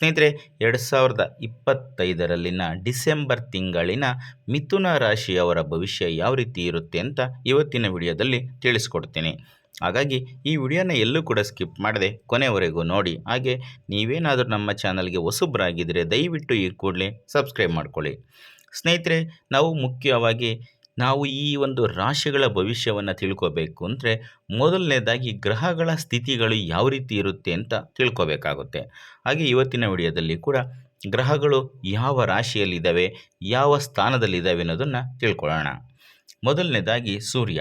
ಸ್ನೇಹಿತರೆ, ಎರಡು ಸಾವಿರದ ಇಪ್ಪತ್ತೈದರಲ್ಲಿನ ಡಿಸೆಂಬರ್ ತಿಂಗಳಿನ ಮಿಥುನ ರಾಶಿಯವರ ಭವಿಷ್ಯ ಯಾವ ರೀತಿ ಇರುತ್ತೆ ಅಂತ ಇವತ್ತಿನ ವಿಡಿಯೋದಲ್ಲಿ ತಿಳಿಸ್ಕೊಡ್ತೀನಿ. ಹಾಗಾಗಿ ಈ ವಿಡಿಯೋನ ಎಲ್ಲೂ ಕೂಡ ಸ್ಕಿಪ್ ಮಾಡದೆ ಕೊನೆವರೆಗೂ ನೋಡಿ. ಹಾಗೆ ನೀವೇನಾದರೂ ನಮ್ಮ ಚಾನಲ್ಗೆ ಹೊಸಬ್ರಾಗಿದ್ದರೆ ದಯವಿಟ್ಟು ಈ ಕೂಡಲೇ ಸಬ್ಸ್ಕ್ರೈಬ್ ಮಾಡ್ಕೊಳ್ಳಿ. ಸ್ನೇಹಿತರೆ, ನಾವು ಮುಖ್ಯವಾಗಿ ನಾವು ಈ ಒಂದು ರಾಶಿಗಳ ಭವಿಷ್ಯವನ್ನು ತಿಳ್ಕೋಬೇಕು ಅಂದರೆ ಮೊದಲನೇದಾಗಿ ಗ್ರಹಗಳ ಸ್ಥಿತಿಗಳು ಯಾವ ರೀತಿ ಇರುತ್ತೆ ಅಂತ ತಿಳ್ಕೋಬೇಕಾಗುತ್ತೆ. ಹಾಗೆ ಇವತ್ತಿನ ವಿಡಿಯೋದಲ್ಲಿ ಕೂಡ ಗ್ರಹಗಳು ಯಾವ ರಾಶಿಯಲ್ಲಿದ್ದಾವೆ, ಯಾವ ಸ್ಥಾನದಲ್ಲಿದ್ದಾವೆ ಅನ್ನೋದನ್ನು ತಿಳ್ಕೊಳ್ಳೋಣ. ಮೊದಲನೇದಾಗಿ ಸೂರ್ಯ.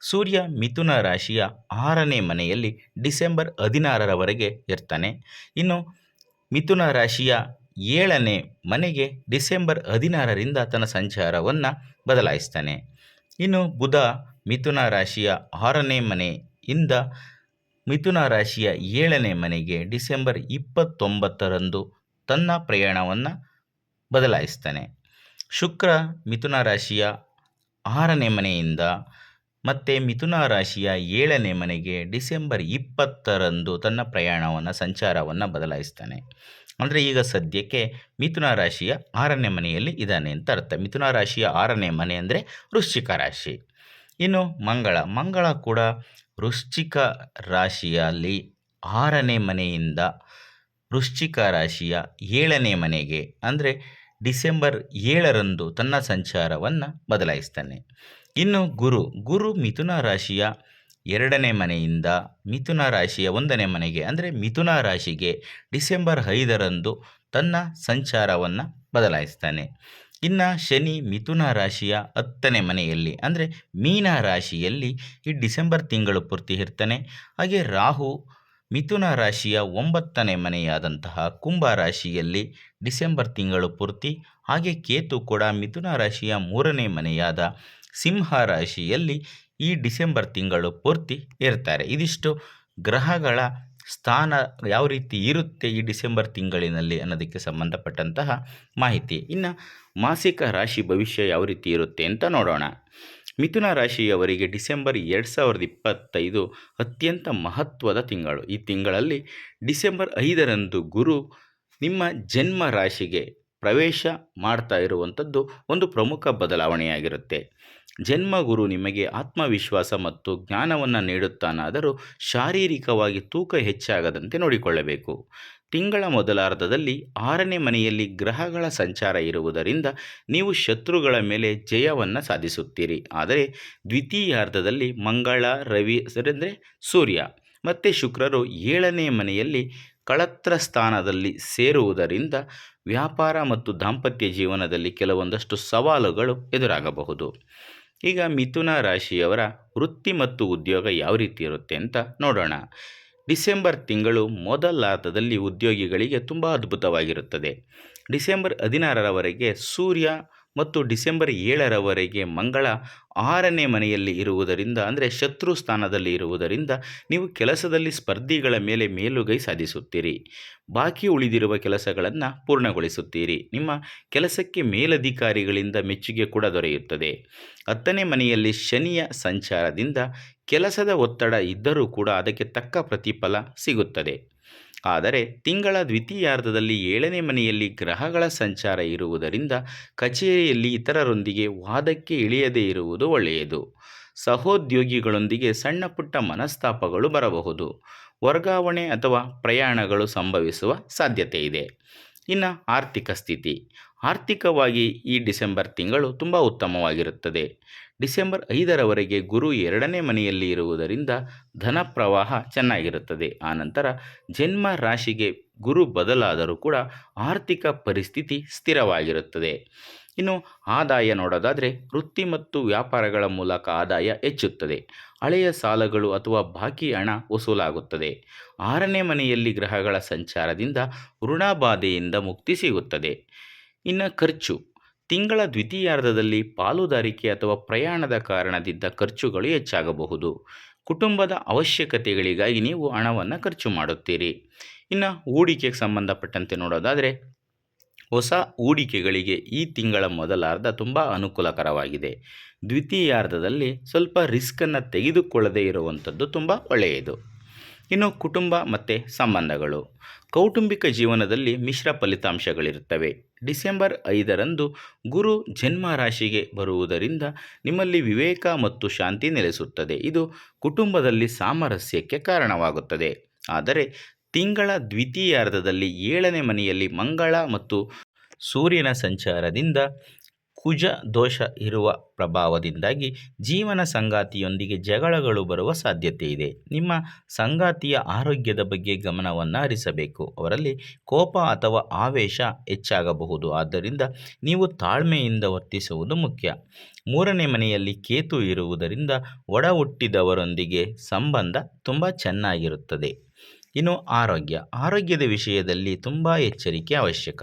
ಸೂರ್ಯ ಮಿಥುನ ರಾಶಿಯ ಆರನೇ ಮನೆಯಲ್ಲಿ ಡಿಸೆಂಬರ್ ಹದಿನಾರರವರೆಗೆ ಇರ್ತಾನೆ. ಇನ್ನು ಮಿಥುನ ರಾಶಿಯ ಏಳನೇ ಮನೆಗೆ ಡಿಸೆಂಬರ್ ಹದಿನಾರರಿಂದ ತನ್ನ ಸಂಚಾರವನ್ನು ಬದಲಾಯಿಸ್ತಾನೆ. ಇನ್ನು ಬುಧ ಮಿಥುನ ರಾಶಿಯ ಆರನೇ ಮನೆಯಿಂದ ಮಿಥುನ ರಾಶಿಯ ಏಳನೇ ಮನೆಗೆ ಡಿಸೆಂಬರ್ ಇಪ್ಪತ್ತೊಂಬತ್ತರಂದು ತನ್ನ ಪ್ರಯಾಣವನ್ನು ಬದಲಾಯಿಸ್ತಾನೆ. ಶುಕ್ರ ಮಿಥುನ ರಾಶಿಯ ಆರನೇ ಮನೆಯಿಂದ ಮತ್ತು ಮಿಥುನ ರಾಶಿಯ ಏಳನೇ ಮನೆಗೆ ಡಿಸೆಂಬರ್ ಇಪ್ಪತ್ತರಂದು ತನ್ನ ಪ್ರಯಾಣವನ್ನು, ಸಂಚಾರವನ್ನು ಬದಲಾಯಿಸ್ತಾನೆ. ಅಂದರೆ ಈಗ ಸದ್ಯಕ್ಕೆ ಮಿಥುನ ರಾಶಿಯ ಆರನೇ ಮನೆಯಲ್ಲಿ ಇದ್ದಾನೆ ಅಂತ ಅರ್ಥ. ಮಿಥುನ ರಾಶಿಯ ಆರನೇ ಮನೆ ಅಂದರೆ ವೃಶ್ಚಿಕ ರಾಶಿ. ಇನ್ನು ಮಂಗಳ ಮಂಗಳ ಕೂಡ ವೃಶ್ಚಿಕ ರಾಶಿಯಲ್ಲಿ ಆರನೇ ಮನೆಯಿಂದ ವೃಶ್ಚಿಕ ರಾಶಿಯ ಏಳನೇ ಮನೆಗೆ ಅಂದರೆ ಡಿಸೆಂಬರ್ ಏಳರಂದು ತನ್ನ ಸಂಚಾರವನ್ನು ಬದಲಾಯಿಸ್ತಾನೆ. ಇನ್ನು ಗುರು ಗುರು ಮಿಥುನ ರಾಶಿಯ ಎರಡನೇ ಮನೆಯಿಂದ ಮಿಥುನ ರಾಶಿಯ ಒಂದನೇ ಮನೆಗೆ, ಅಂದರೆ ಮಿಥುನ ರಾಶಿಗೆ ಡಿಸೆಂಬರ್ ಐದರಂದು ತನ್ನ ಸಂಚಾರವನ್ನು ಬದಲಾಯಿಸ್ತಾನೆ. ಇನ್ನು ಶನಿ ಮಿಥುನ ರಾಶಿಯ ಹತ್ತನೇ ಮನೆಯಲ್ಲಿ, ಅಂದರೆ ಮೀನ ರಾಶಿಯಲ್ಲಿ ಈ ಡಿಸೆಂಬರ್ ತಿಂಗಳು ಪೂರ್ತಿ ಇರ್ತಾನೆ. ಹಾಗೆ ರಾಹು ಮಿಥುನ ರಾಶಿಯ ಒಂಬತ್ತನೇ ಮನೆಯಾದಂತಹ ಕುಂಭ ರಾಶಿಯಲ್ಲಿ ಡಿಸೆಂಬರ್ ತಿಂಗಳು ಪೂರ್ತಿ. ಹಾಗೆ ಕೇತು ಕೂಡ ಮಿಥುನ ರಾಶಿಯ ಮೂರನೇ ಮನೆಯಾದ ಸಿಂಹ ರಾಶಿಯಲ್ಲಿ ಈ ಡಿಸೆಂಬರ್ ತಿಂಗಳು ಪೂರ್ತಿ ಇರ್ತಾರೆ ಇದಿಷ್ಟು ಗ್ರಹಗಳ ಸ್ಥಾನ ಯಾವ ರೀತಿ ಇರುತ್ತೆ ಈ ಡಿಸೆಂಬರ್ ತಿಂಗಳಿನಲ್ಲಿ ಅನ್ನೋದಕ್ಕೆ ಸಂಬಂಧಪಟ್ಟಂತಹ ಮಾಹಿತಿ. ಇನ್ನು ಮಾಸಿಕ ರಾಶಿ ಭವಿಷ್ಯ ಯಾವ ರೀತಿ ಇರುತ್ತೆ ಅಂತ ನೋಡೋಣ. ಮಿಥುನ ರಾಶಿಯವರಿಗೆ ಡಿಸೆಂಬರ್ ಎರಡು ಸಾವಿರದ ಇಪ್ಪತ್ತೈದು ಅತ್ಯಂತ ಮಹತ್ವದ ತಿಂಗಳು. ಈ ತಿಂಗಳಲ್ಲಿ ಡಿಸೆಂಬರ್ ಐದರಂದು ಗುರು ನಿಮ್ಮ ಜನ್ಮ ರಾಶಿಗೆ ಪ್ರವೇಶ ಮಾಡ್ತಾ ಇರುವಂಥದ್ದು ಒಂದು ಪ್ರಮುಖ ಬದಲಾವಣೆಯಾಗಿರುತ್ತೆ. ಜನ್ಮಗುರು ನಿಮಗೆ ಆತ್ಮವಿಶ್ವಾಸ ಮತ್ತು ಜ್ಞಾನವನ್ನು ನೀಡುತ್ತಾನಾದರೂ ಶಾರೀರಿಕವಾಗಿ ತೂಕ ಹೆಚ್ಚಾಗದಂತೆ ನೋಡಿಕೊಳ್ಳಬೇಕು. ತಿಂಗಳ ಮೊದಲಾರ್ಧದಲ್ಲಿ ಆರನೇ ಮನೆಯಲ್ಲಿ ಗ್ರಹಗಳ ಸಂಚಾರ ಇರುವುದರಿಂದ ನೀವು ಶತ್ರುಗಳ ಮೇಲೆ ಜಯವನ್ನು ಸಾಧಿಸುತ್ತೀರಿ. ಆದರೆ ದ್ವಿತೀಯಾರ್ಧದಲ್ಲಿ ಮಂಗಳ, ರವಿ, ಅಂದರೆ ಸೂರ್ಯ ಮತ್ತು ಶುಕ್ರರು ಏಳನೇ ಮನೆಯಲ್ಲಿ ಕಳತ್ರ ಸ್ಥಾನದಲ್ಲಿ ಸೇರುವುದರಿಂದ ವ್ಯಾಪಾರ ಮತ್ತು ದಾಂಪತ್ಯ ಜೀವನದಲ್ಲಿ ಕೆಲವೊಂದಷ್ಟು ಸವಾಲುಗಳು ಎದುರಾಗಬಹುದು. ಈಗ ಮಿಥುನ ರಾಶಿಯವರ ವೃತ್ತಿ ಮತ್ತು ಉದ್ಯೋಗ ಯಾವ ರೀತಿ ಇರುತ್ತೆ ಅಂತ ನೋಡೋಣ. ಡಿಸೆಂಬರ್ ತಿಂಗಳು ಮೊದಲಾರ್ಧದಲ್ಲಿ ಉದ್ಯೋಗಿಗಳಿಗೆ ತುಂಬ ಅದ್ಭುತವಾಗಿರುತ್ತದೆ. ಡಿಸೆಂಬರ್ ಹದಿನಾರರವರೆಗೆ ಸೂರ್ಯ ಮತ್ತು ಡಿಸೆಂಬರ್ ಏಳರವರೆಗೆ ಮಂಗಳ ಆರನೇ ಮನೆಯಲ್ಲಿ ಇರುವುದರಿಂದ, ಅಂದರೆ ಶತ್ರು ಸ್ಥಾನದಲ್ಲಿ ಇರುವುದರಿಂದ ನೀವು ಕೆಲಸದಲ್ಲಿ ಸ್ಪರ್ಧಿಗಳ ಮೇಲೆ ಮೇಲುಗೈ ಸಾಧಿಸುತ್ತೀರಿ. ಬಾಕಿ ಉಳಿದಿರುವ ಕೆಲಸಗಳನ್ನು ಪೂರ್ಣಗೊಳಿಸುತ್ತೀರಿ. ನಿಮ್ಮ ಕೆಲಸಕ್ಕೆ ಮೇಲಧಿಕಾರಿಗಳಿಂದ ಮೆಚ್ಚುಗೆ ಕೂಡ ದೊರೆಯುತ್ತದೆ. ಹತ್ತನೇ ಮನೆಯಲ್ಲಿ ಶನಿಯ ಸಂಚಾರದಿಂದ ಕೆಲಸದ ಒತ್ತಡ ಇದ್ದರೂ ಕೂಡ ಅದಕ್ಕೆ ತಕ್ಕ ಪ್ರತಿಫಲ ಸಿಗುತ್ತದೆ. ಆದರೆ ತಿಂಗಳ ದ್ವಿತೀಯಾರ್ಧದಲ್ಲಿ ಏಳನೇ ಮನೆಯಲ್ಲಿ ಗ್ರಹಗಳ ಸಂಚಾರ ಇರುವುದರಿಂದ ಕಚೇರಿಯಲ್ಲಿ ಇತರರೊಂದಿಗೆ ವಾದಕ್ಕೆ ಇಳಿಯದೇ ಇರುವುದು ಒಳ್ಳೆಯದು. ಸಹೋದ್ಯೋಗಿಗಳೊಂದಿಗೆ ಸಣ್ಣ ಪುಟ್ಟ ಮನಸ್ತಾಪಗಳು ಬರಬಹುದು. ವರ್ಗಾವಣೆ ಅಥವಾ ಪ್ರಯಾಣಗಳು ಸಂಭವಿಸುವ ಸಾಧ್ಯತೆ ಇದೆ. ಇನ್ನು ಆರ್ಥಿಕ ಸ್ಥಿತಿ. ಆರ್ಥಿಕವಾಗಿ ಈ ಡಿಸೆಂಬರ್ ತಿಂಗಳು ತುಂಬ ಉತ್ತಮವಾಗಿರುತ್ತದೆ. ಡಿಸೆಂಬರ್ ಐದರವರೆಗೆ ಗುರು ಎರಡನೇ ಮನೆಯಲ್ಲಿ ಇರುವುದರಿಂದ ಧನ ಪ್ರವಾಹ ಚೆನ್ನಾಗಿರುತ್ತದೆ. ಆನಂತರ ಜನ್ಮ ರಾಶಿಗೆ ಗುರು ಬದಲಾದರೂ ಕೂಡ ಆರ್ಥಿಕ ಪರಿಸ್ಥಿತಿ ಸ್ಥಿರವಾಗಿರುತ್ತದೆ. ಇನ್ನು ಆದಾಯ ನೋಡೋದಾದರೆ ವೃತ್ತಿ ಮತ್ತು ವ್ಯಾಪಾರಗಳ ಮೂಲಕ ಆದಾಯ ಹೆಚ್ಚುತ್ತದೆ. ಹಳೆಯ ಸಾಲಗಳು ಅಥವಾ ಬಾಕಿ ಹಣ ವಸೂಲಾಗುತ್ತದೆ. ಆರನೇ ಮನೆಯಲ್ಲಿ ಗ್ರಹಗಳ ಸಂಚಾರದಿಂದ ಋಣಬಾಧೆಯಿಂದ ಮುಕ್ತಿ ಸಿಗುತ್ತದೆ. ಇನ್ನು ಖರ್ಚು. ತಿಂಗಳ ದ್ವಿತೀಯಾರ್ಧದಲ್ಲಿ ಪಾಲುದಾರಿಕೆ ಅಥವಾ ಪ್ರಯಾಣದ ಕಾರಣದಿಂದ ಖರ್ಚುಗಳು ಹೆಚ್ಚಾಗಬಹುದು. ಕುಟುಂಬದ ಅವಶ್ಯಕತೆಗಳಿಗಾಗಿ ನೀವು ಹಣವನ್ನು ಖರ್ಚು ಮಾಡುತ್ತೀರಿ. ಇನ್ನು ಹೂಡಿಕೆಗೆ ಸಂಬಂಧಪಟ್ಟಂತೆ ನೋಡೋದಾದರೆ, ಹೊಸ ಹೂಡಿಕೆಗಳಿಗೆ ಈ ತಿಂಗಳ ಮೊದಲಾರ್ಧ ತುಂಬ ಅನುಕೂಲಕರವಾಗಿದೆ. ದ್ವಿತೀಯಾರ್ಧದಲ್ಲಿ ಸ್ವಲ್ಪ ರಿಸ್ಕನ್ನು ತೆಗೆದುಕೊಳ್ಳದೇ ಇರುವಂಥದ್ದು ತುಂಬ ಒಳ್ಳೆಯದು. ಇನ್ನು ಕುಟುಂಬ ಮತ್ತು ಸಂಬಂಧಗಳು. ಕೌಟುಂಬಿಕ ಜೀವನದಲ್ಲಿ ಮಿಶ್ರ ಫಲಿತಾಂಶಗಳಿರುತ್ತವೆ. ಡಿಸೆಂಬರ್ ಐದರಂದು ಗುರು ಜನ್ಮ ರಾಶಿಗೆ ಬರುವುದರಿಂದ ನಿಮ್ಮಲ್ಲಿ ವಿವೇಕ ಮತ್ತು ಶಾಂತಿ ನೆಲೆಸುತ್ತದೆ. ಇದು ಕುಟುಂಬದಲ್ಲಿ ಸಾಮರಸ್ಯಕ್ಕೆ ಕಾರಣವಾಗುತ್ತದೆ. ಆದರೆ ತಿಂಗಳ ದ್ವಿತೀಯಾರ್ಧದಲ್ಲಿ ಏಳನೇ ಮನೆಯಲ್ಲಿ ಮಂಗಳ ಮತ್ತು ಸೂರ್ಯನ ಸಂಚಾರದಿಂದ ಕುಜ ದೋಷ ಇರುವ ಪ್ರಭಾವದಿಂದಾಗಿ ಜೀವನ ಸಂಗಾತಿಯೊಂದಿಗೆ ಜಗಳಗಳು ಬರುವ ಸಾಧ್ಯತೆ ಇದೆ. ನಿಮ್ಮ ಸಂಗಾತಿಯ ಆರೋಗ್ಯದ ಬಗ್ಗೆ ಗಮನವನ್ನು ಹರಿಸಬೇಕು ಅವರಲ್ಲಿ ಕೋಪ ಅಥವಾ ಆವೇಶ ಹೆಚ್ಚಾಗಬಹುದು. ಆದ್ದರಿಂದ ನೀವು ತಾಳ್ಮೆಯಿಂದ ವರ್ತಿಸುವುದು ಮುಖ್ಯ. ಮೂರನೇ ಮನೆಯಲ್ಲಿ ಕೇತು ಇರುವುದರಿಂದ ಒಡ ಹುಟ್ಟಿದವರೊಂದಿಗೆ ಸಂಬಂಧ ತುಂಬ ಚೆನ್ನಾಗಿರುತ್ತದೆ. ಇನ್ನು ಆರೋಗ್ಯ. ಆರೋಗ್ಯದ ವಿಷಯದಲ್ಲಿ ತುಂಬ ಎಚ್ಚರಿಕೆ ಅವಶ್ಯಕ.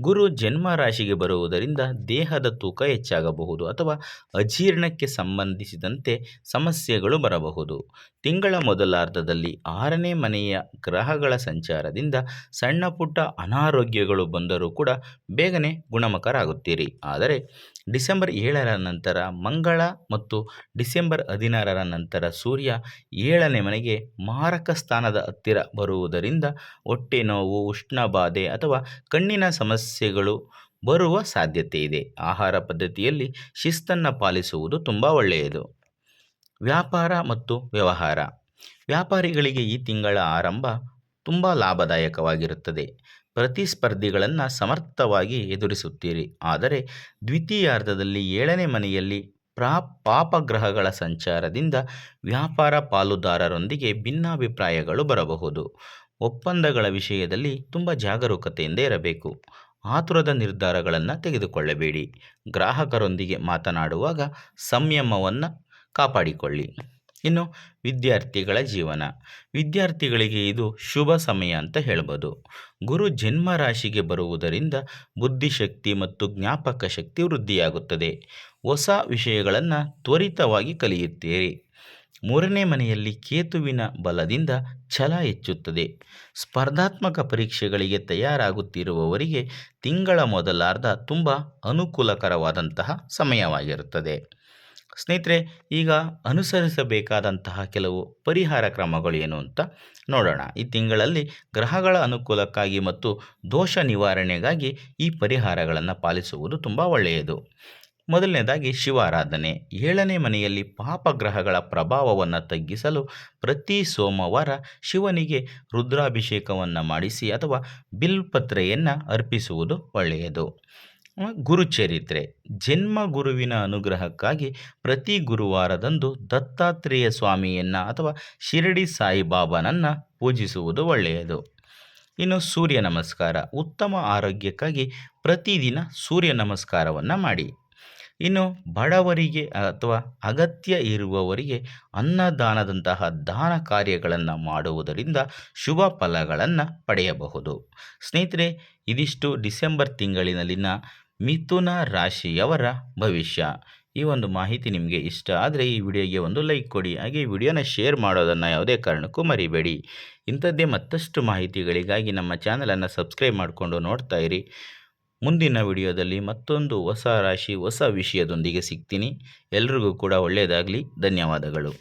ಗುರು ಜನ್ಮ ರಾಶಿಗೆ ಬರುವುದರಿಂದ ದೇಹದ ತೂಕ ಹೆಚ್ಚಾಗಬಹುದು ಅಥವಾ ಅಜೀರ್ಣಕ್ಕೆ ಸಂಬಂಧಿಸಿದಂತೆ ಸಮಸ್ಯೆಗಳು ಬರಬಹುದು. ತಿಂಗಳ ಮೊದಲಾರ್ಧದಲ್ಲಿ ಆರನೇ ಮನೆಯ ಗ್ರಹಗಳ ಸಂಚಾರದಿಂದ ಸಣ್ಣ ಪುಟ್ಟ ಅನಾರೋಗ್ಯಗಳು ಬಂದರೂ ಕೂಡ ಬೇಗನೆ ಗುಣಮುಖರಾಗುತ್ತೀರಿ. ಆದರೆ ಡಿಸೆಂಬರ್ ಏಳರ ನಂತರ ಮಂಗಳ ಮತ್ತು ಡಿಸೆಂಬರ್ ಹದಿನಾರರ ನಂತರ ಸೂರ್ಯ ಏಳನೇ ಮನೆಗೆ ಮಾರಕ ಸ್ಥಾನದ ಹತ್ತಿರ ಬರುವುದರಿಂದ ಹೊಟ್ಟೆ ನೋವು, ಉಷ್ಣಬಾಧೆ ಅಥವಾ ಕಣ್ಣಿನ ಸಮಸ್ಯೆಗಳು ಬರುವ ಸಾಧ್ಯತೆ ಇದೆ. ಆಹಾರ ಪದ್ಧತಿಯಲ್ಲಿ ಶಿಸ್ತನ್ನು ಪಾಲಿಸುವುದು ತುಂಬ ಒಳ್ಳೆಯದು. ವ್ಯಾಪಾರ ಮತ್ತು ವ್ಯವಹಾರ. ವ್ಯಾಪಾರಿಗಳಿಗೆ ಈ ತಿಂಗಳ ಆರಂಭ ತುಂಬ ಲಾಭದಾಯಕವಾಗಿರುತ್ತದೆ. ಪ್ರತಿಸ್ಪರ್ಧಿಗಳನ್ನು ಸಮರ್ಥವಾಗಿ ಎದುರಿಸುತ್ತೀರಿ. ಆದರೆ ದ್ವಿತೀಯಾರ್ಧದಲ್ಲಿ ಏಳನೇ ಮನೆಯಲ್ಲಿ ಪ್ರಾ, ಪಾಪಗ್ರಹಗಳ ಸಂಚಾರದಿಂದ ವ್ಯಾಪಾರ ಪಾಲುದಾರರೊಂದಿಗೆ ಭಿನ್ನಾಭಿಪ್ರಾಯಗಳು ಬರಬಹುದು. ಒಪ್ಪಂದಗಳ ವಿಷಯದಲ್ಲಿ ತುಂಬ ಜಾಗರೂಕತೆಯಿಂದ ಇರಬೇಕು. ಆತುರದ ನಿರ್ಧಾರಗಳನ್ನು ತೆಗೆದುಕೊಳ್ಳಬೇಡಿ. ಗ್ರಾಹಕರೊಂದಿಗೆ ಮಾತನಾಡುವಾಗ ಸಂಯಮವನ್ನು ಕಾಪಾಡಿಕೊಳ್ಳಿ. ಇನ್ನು ವಿದ್ಯಾರ್ಥಿಗಳ ಜೀವನ. ವಿದ್ಯಾರ್ಥಿಗಳಿಗೆ ಇದು ಶುಭ ಸಮಯ ಅಂತ ಹೇಳ್ಬೋದು. ಗುರು ಜನ್ಮ ರಾಶಿಗೆ ಬರುವುದರಿಂದ ಬುದ್ಧಿಶಕ್ತಿ ಮತ್ತು ಜ್ಞಾಪಕ ಶಕ್ತಿ ವೃದ್ಧಿಯಾಗುತ್ತದೆ. ಹೊಸ ವಿಷಯಗಳನ್ನು ತ್ವರಿತವಾಗಿ ಕಲಿಯುತ್ತೀರಿ. ಮೂರನೇ ಮನೆಯಲ್ಲಿ ಕೇತುವಿನ ಬಲದಿಂದ ಛಲ ಹೆಚ್ಚುತ್ತದೆ. ಸ್ಪರ್ಧಾತ್ಮಕ ಪರೀಕ್ಷೆಗಳಿಗೆ ತಯಾರಾಗುತ್ತಿರುವವರಿಗೆ ತಿಂಗಳ ಮೊದಲಾರ್ಧ ತುಂಬ ಅನುಕೂಲಕರವಾದಂತಹ ಸಮಯವಾಗಿರುತ್ತದೆ. ಸ್ನೇಹಿತರೆ, ಈಗ ಅನುಸರಿಸಬೇಕಾದಂತಹ ಕೆಲವು ಪರಿಹಾರ ಕ್ರಮಗಳು ಏನು ಅಂತ ನೋಡೋಣ. ಈ ತಿಂಗಳಲ್ಲಿ ಗ್ರಹಗಳ ಅನುಕೂಲಕ್ಕಾಗಿ ಮತ್ತು ದೋಷ ನಿವಾರಣೆಗಾಗಿ ಈ ಪರಿಹಾರಗಳನ್ನು ಪಾಲಿಸುವುದು ತುಂಬ ಒಳ್ಳೆಯದು. ಮೊದಲನೇದಾಗಿ ಶಿವಾರಾಧನೆ. ಏಳನೇ ಮನೆಯಲ್ಲಿ ಪಾಪಗ್ರಹಗಳ ಪ್ರಭಾವವನ್ನು ತಗ್ಗಿಸಲು ಪ್ರತಿ ಸೋಮವಾರ ಶಿವನಿಗೆ ರುದ್ರಾಭಿಷೇಕವನ್ನು ಮಾಡಿಸಿ ಅಥವಾ ಬಿಲ್ಪತ್ರೆಯನ್ನು ಅರ್ಪಿಸುವುದು ಒಳ್ಳೆಯದು. ಗುರುಚರಿತ್ರೆ. ಜನ್ಮ ಗುರುವಿನ ಅನುಗ್ರಹಕ್ಕಾಗಿ ಪ್ರತಿ ಗುರುವಾರದಂದು ದತ್ತಾತ್ರೇಯ ಸ್ವಾಮಿಯನ್ನು ಅಥವಾ ಶಿರಡಿ ಸಾಯಿಬಾಬಾನನ್ನು ಪೂಜಿಸುವುದು ಒಳ್ಳೆಯದು. ಇನ್ನು ಸೂರ್ಯ ನಮಸ್ಕಾರ. ಉತ್ತಮ ಆರೋಗ್ಯಕ್ಕಾಗಿ ಪ್ರತಿದಿನ ಸೂರ್ಯ ನಮಸ್ಕಾರವನ್ನು ಮಾಡಿ. ಇನ್ನು ಬಡವರಿಗೆ ಅಥವಾ ಅಗತ್ಯ ಇರುವವರಿಗೆ ಅನ್ನದಾನದಂತಹ ದಾನ ಕಾರ್ಯಗಳನ್ನು ಮಾಡುವುದರಿಂದ ಶುಭ ಫಲಗಳನ್ನು ಪಡೆಯಬಹುದು. ಸ್ನೇಹಿತರೆ, ಇದಿಷ್ಟು ಡಿಸೆಂಬರ್ ತಿಂಗಳಿನಲ್ಲಿನ ಮಿಥುನ ರಾಶಿಯವರ ಭವಿಷ್ಯ. ಈ ಒಂದು ಮಾಹಿತಿ ನಿಮಗೆ ಇಷ್ಟ ಆದರೆ ಈ ವಿಡಿಯೋಗೆ ಒಂದು ಲೈಕ್ ಕೊಡಿ. ಹಾಗೆ ಈ ವಿಡಿಯೋನ ಶೇರ್ ಮಾಡೋದನ್ನು ಯಾವುದೇ ಕಾರಣಕ್ಕೂ ಮರಿಬೇಡಿ. ಇಂಥದ್ದೇ ಮತ್ತಷ್ಟು ಮಾಹಿತಿಗಳಿಗಾಗಿ ನಮ್ಮ ಚಾನಲನ್ನು ಸಬ್ಸ್ಕ್ರೈಬ್ ಮಾಡಿಕೊಂಡು ನೋಡ್ತಾ ಇರಿ. ಮುಂದಿನ ವಿಡಿಯೋದಲ್ಲಿ ಮತ್ತೊಂದು ಹೊಸ ರಾಶಿ, ಹೊಸ ವಿಷಯದೊಂದಿಗೆ ಸಿಗ್ತೀನಿ. ಎಲ್ರಿಗೂ ಕೂಡ ಒಳ್ಳೆಯದಾಗಲಿ ಧನ್ಯವಾದಗಳು.